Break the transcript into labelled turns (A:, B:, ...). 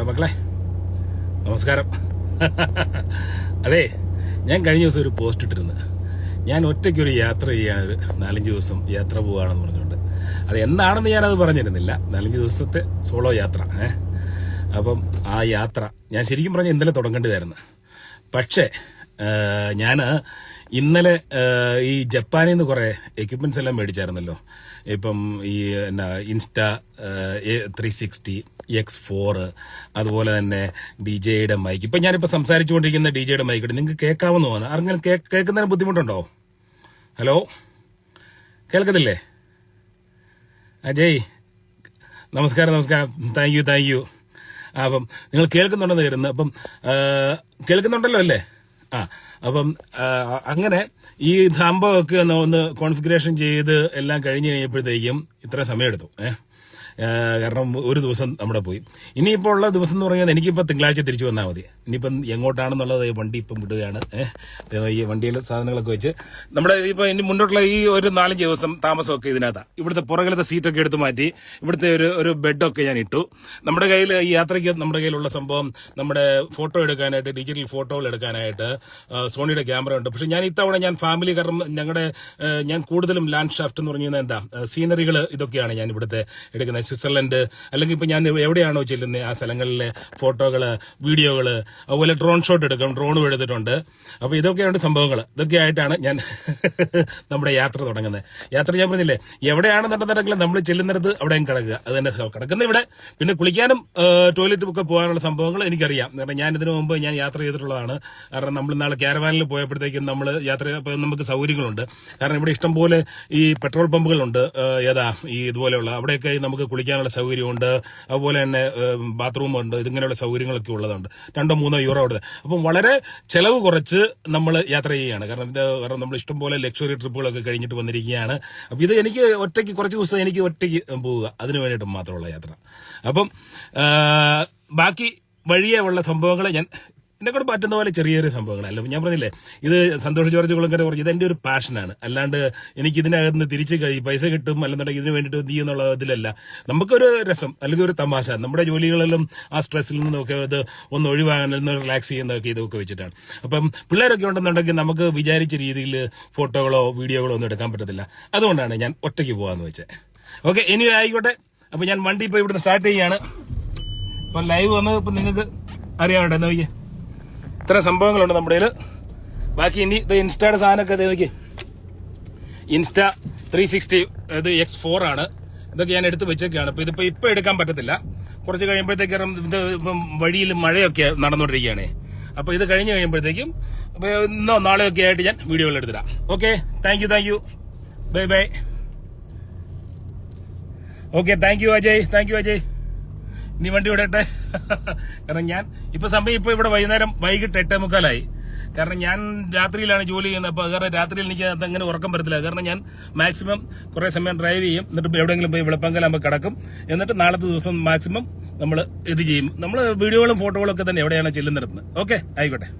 A: എടാ മക്കളെ. നമസ്കാരം. അതെ ഞാൻ കഴിഞ്ഞ ദിവസം ഒരു പോസ്റ്റ് ഇട്ടിരുന്നു. ഞാൻ ഒറ്റയ്ക്ക് ഒരു യാത്ര ചെയ്യാൻ ഒരു നാലഞ്ച് ദിവസം യാത്ര പോവാണെന്ന് പറഞ്ഞുകൊണ്ട്. അത് എന്താണെന്ന് ഞാനത് പറഞ്ഞിരുന്നില്ല. നാലഞ്ച് ദിവസത്തെ സോളോ യാത്ര ഏഹ് അപ്പം ആ യാത്ര ഞാൻ ശരിക്കും പറഞ്ഞാൽ ഇന്നലെ തുടങ്ങേണ്ടതായിരുന്നു. പക്ഷേ ഞാൻ ഇന്നലെ ഈ ജപ്പാനിൽ നിന്ന് കുറേ എക്യുപ്മെന്റ്സ് എല്ലാം മേടിച്ചായിരുന്നല്ലോ. ഇപ്പം ഈ എന്നാ Insta three sixty X four അതുപോലെ തന്നെ ഡി ജെയുടെ മൈക്ക് ഇപ്പം ഞാനിപ്പോൾ സംസാരിച്ചുകൊണ്ടിരിക്കുന്ന ഡി ജെയുടെ മൈക്ക് നിങ്ങൾക്ക് തോന്നുന്നു ആർക്കെങ്കിലും കേൾക്കുന്നതിന് ബുദ്ധിമുട്ടുണ്ടോ? ഹലോ? കേൾക്കത്തില്ലേ? അജയ് നമസ്കാരം നമസ്കാരം. താങ്ക് യു താങ്ക് യു അപ്പം നിങ്ങൾ കേൾക്കുന്നുണ്ടെന്ന് കരുതുന്നു. അപ്പം കേൾക്കുന്നുണ്ടല്ലോ അല്ലേ? ആ അപ്പം അങ്ങനെ ഈ സംഭവമൊക്കെ ഒന്ന് കോൺഫിഗറേഷൻ ചെയ്ത് എല്ലാം കഴിഞ്ഞ് കഴിഞ്ഞപ്പോഴത്തേക്കും ഇത്ര സമയമെടുത്തു ഏഹ് കാരണം ഒരു ദിവസം നമ്മുടെ പോയി. ഇനിയിപ്പോൾ ഉള്ള ദിവസം എന്ന് പറഞ്ഞാൽ എനിക്കിപ്പോൾ തിങ്കളാഴ്ച തിരിച്ചു വന്നാൽ മതി. ഇനിയിപ്പം എങ്ങോട്ടാണെന്നുള്ളത് വണ്ടി ഇപ്പം വിടുകയാണ്. ഈ വണ്ടിയിൽ സാധനങ്ങളൊക്കെ വെച്ച് നമ്മുടെ ഇപ്പോൾ ഇനി മുന്നോട്ടുള്ള ഈ ഒരു നാലഞ്ച് ദിവസം താമസമൊക്കെ ഇതിനകത്താണ് ഇവിടുത്തെ പുറകിലത്തെ സീറ്റൊക്കെ എടുത്ത് മാറ്റി ഇവിടുത്തെ ഒരു ഒരു ബെഡൊക്കെ ഞാൻ ഇട്ടു. നമ്മുടെ കയ്യിൽ ഈ യാത്രയ്ക്ക് നമ്മുടെ കയ്യിലുള്ള സംഭവം നമ്മുടെ ഫോട്ടോ എടുക്കാനായിട്ട് ഡിജിറ്റൽ ഫോട്ടോകൾ എടുക്കാനായിട്ട് സോണിയുടെ ക്യാമറ ഉണ്ട്. പക്ഷെ ഞാൻ ഇത്തവണ ഞാൻ ഫാമിലി കാരണം ഞങ്ങളുടെ ഞാൻ കൂടുതലും ലാൻഡ് ഷാഫ്റ്റ് എന്ന് പറഞ്ഞു കഴിഞ്ഞാൽ എന്താ സീനറികൾ ഇതൊക്കെയാണ് ഞാൻ ഇവിടുത്തെ എടുക്കുന്നത്. സ്വിറ്റ്സർലൻഡ് അല്ലെങ്കിൽ ഇപ്പൊ ഞാൻ എവിടെയാണോ ചെല്ലുന്നത് ആ സ്ഥലങ്ങളിലെ ഫോട്ടോകൾ വീഡിയോകൾ അതുപോലെ ഡ്രോൺ ഷോട്ട് എടുക്കും ഡ്രോണും എടുത്തിട്ടുണ്ട് അപ്പൊ ഇതൊക്കെയാണ് സംഭവങ്ങൾ ഇതൊക്കെ ആയിട്ടാണ് ഞാൻ നമ്മുടെ യാത്ര തുടങ്ങുന്നത്. യാത്ര ഞാൻ പറഞ്ഞില്ലേ എവിടെയാണെന്നുണ്ടെന്നുണ്ടെങ്കിലും നമ്മൾ ചെല്ലുന്നിടത്ത് അവിടെയും കിടക്കുക. അത് തന്നെ കിടക്കുന്ന ഇവിടെ. പിന്നെ കുളിക്കാനും ടോയ്ലറ്റ് ഒക്കെ പോകാനുള്ള സംഭവങ്ങൾ എനിക്കറിയാം. കാരണം ഞാൻ ഇതിനു മുമ്പ് ഞാൻ യാത്ര ചെയ്തിട്ടുള്ളതാണ്. കാരണം നമ്മൾ നാളെ ക്യാരവാനിൽ പോയപ്പോഴത്തേക്കും നമ്മൾ യാത്ര നമുക്ക് സൗകര്യങ്ങളുണ്ട്. കാരണം ഇവിടെ ഇഷ്ടംപോലെ ഈ പെട്രോൾ പമ്പുകളുണ്ട്. ഏതാ ഈ ഇതുപോലെയുള്ള അവിടെയൊക്കെ നമുക്ക് കുളിക്കാനുള്ള സൗകര്യമുണ്ട്. അതുപോലെ തന്നെ ബാത്റൂം ഉണ്ട്. ഇതിങ്ങനെയുള്ള സൗകര്യങ്ങളൊക്കെ ഉള്ളതുണ്ട്. രണ്ടോ മൂന്നോ യൂറോ അവിടെ അപ്പം വളരെ ചെലവ് കുറച്ച് നമ്മൾ യാത്ര ചെയ്യുകയാണ്. കാരണം ഇത് കാരണം നമ്മൾ ഇഷ്ടംപോലെ ലക്ഷറി ട്രിപ്പുകളൊക്കെ കഴിഞ്ഞിട്ട് വന്നിരിക്കുകയാണ്. അപ്പം ഇത് എനിക്ക് ഒറ്റയ്ക്ക് കുറച്ച് ദിവസം എനിക്ക് ഒറ്റയ്ക്ക് പോവുക. അതിനു വേണ്ടിയിട്ട് മാത്രമുള്ള യാത്ര. അപ്പം ബാക്കി വഴിയേ ഉള്ള സംഭവങ്ങൾ ഞാൻ എന്നെ കൂടെ പറ്റുന്ന പോലെ ചെറിയ ചെറിയ സംഭവങ്ങളല്ല ഞാൻ പറഞ്ഞില്ലേ ഇത് സന്തോഷ് ജോർജ് കുളങ്കര പറഞ്ഞു ഇത് എന്റെ ഒരു പാഷനാണ് അല്ലാണ്ട് എനിക്ക് ഇതിനകത്ത് നിന്ന് തിരിച്ച് കഴിയും പൈസ കിട്ടും അല്ലെന്നുണ്ടെങ്കിൽ ഇതിന് വേണ്ടിയിട്ട് നീ എന്നുള്ള ഇതിലല്ല. നമുക്കൊരു രസം അല്ലെങ്കിൽ ഒരു തമാശ. നമ്മുടെ ജോലികളിലും ആ സ്ട്രെസ്സിൽ നിന്നൊക്കെ ഇത് ഒന്ന് ഒഴിവാകാൻ ഒന്ന് റിലാക്സ് ചെയ്യുന്നതൊക്കെ ഇതൊക്കെ വെച്ചിട്ടാണ്. അപ്പം പിള്ളേരൊക്കെ ഉണ്ടെന്നുണ്ടെങ്കിൽ നമുക്ക് വിചാരിച്ച രീതിയിൽ ഫോട്ടോകളോ വീഡിയോകളോ ഒന്നും എടുക്കാൻ പറ്റത്തില്ല. അതുകൊണ്ടാണ് ഞാൻ ഒറ്റയ്ക്ക് പോകാന്ന് വെച്ചത് ഓക്കെ ഇനി ആയിക്കോട്ടെ. അപ്പൊ ഞാൻ വണ്ടി ഇപ്പൊ ഇവിടുന്ന് സ്റ്റാർട്ട് ചെയ്യാണ്. ഇപ്പൊ ലൈവ് വന്നത് ഇപ്പൊ നിങ്ങൾക്ക് വേണ്ട നോക്കിയേ ഇത്ര സംഭവങ്ങളുണ്ട് നമ്മുടെ ബാക്കി ഇനി ഇത് ഇൻസ്റ്റയുടെ സാധനമൊക്കെ നോക്കി. ഇൻസ്റ്റ ത്രീ സിക്സ്റ്റി ഇത് എക്സ് ഫോർ ആണ്. ഇതൊക്കെ ഞാൻ എടുത്ത് വെച്ചൊക്കെയാണ് ഇപ്പൊ ഇതിപ്പോ ഇപ്പൊ എടുക്കാൻ പറ്റത്തില്ല. കുറച്ച് കഴിയുമ്പോഴത്തേക്കും ഇത് വഴിയിൽ മഴയൊക്കെ നടന്നുകൊണ്ടിരിക്കുകയാണ്. അപ്പൊ ഇത് കഴിഞ്ഞ് കഴിയുമ്പോഴത്തേക്കും ഇന്നോ നാളെയൊക്കെ ആയിട്ട് ഞാൻ വീഡിയോകൾ എടുത്തിടാം. Okay thank you thank you bye bye okay thank you Ajay thank you Ajay ഇനി വണ്ടി വിടട്ടെ. കാരണം ഞാൻ ഇപ്പൊ സമയം ഇപ്പൊ ഇവിടെ വൈകുന്നേരം വൈകിട്ട് എട്ടേ മുക്കാലായി. കാരണം ഞാൻ രാത്രിയിലാണ് ജോലി ചെയ്യുന്നത്. അപ്പൊ കാരണം രാത്രിയിൽ എനിക്ക് അങ്ങനെ ഉറക്കം വരത്തില്ല. കാരണം ഞാൻ മാക്സിമം കുറെ സമയം ഡ്രൈവ് ചെയ്യും. എന്നിട്ട് എവിടെയെങ്കിലും പോയി വെളുപ്പങ്കലാകുമ്പോൾ കിടക്കും. എന്നിട്ട് നാളത്തെ ദിവസം മാക്സിമം നമ്മൾ ഇത് ചെയ്യും. നമ്മൾ വീഡിയോകളും ഫോട്ടോകളും ഒക്കെ തന്നെ എവിടെയാണ് ചെല്ലുന്നിടത്ത്. ഓക്കെ ആയിക്കോട്ടെ.